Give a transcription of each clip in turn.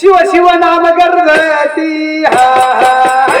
शिव शिव नाम गर्भती हा.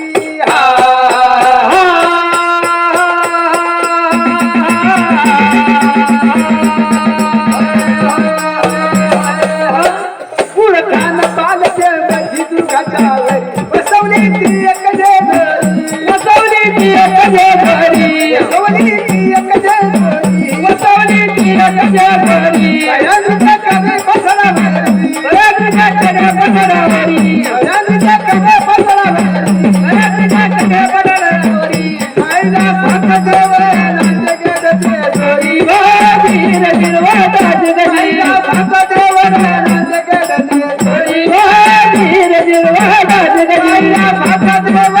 Bye.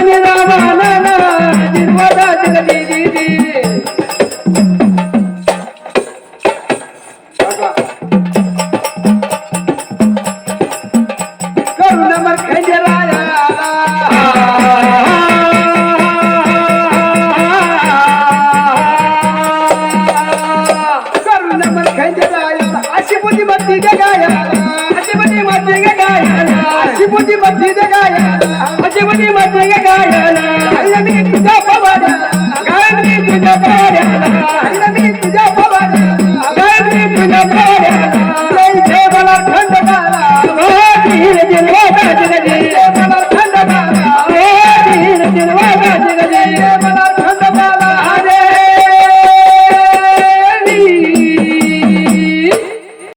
అసిపుతి మధ్య గాయ. అసిపుతి మధ్య గాయ. అసిపుతి మధ్య గాయ. అసిపుతి మధ్య గాయ. అల్లమి తుజా పవన గాయని తుజా పవన అల్లమి తుజా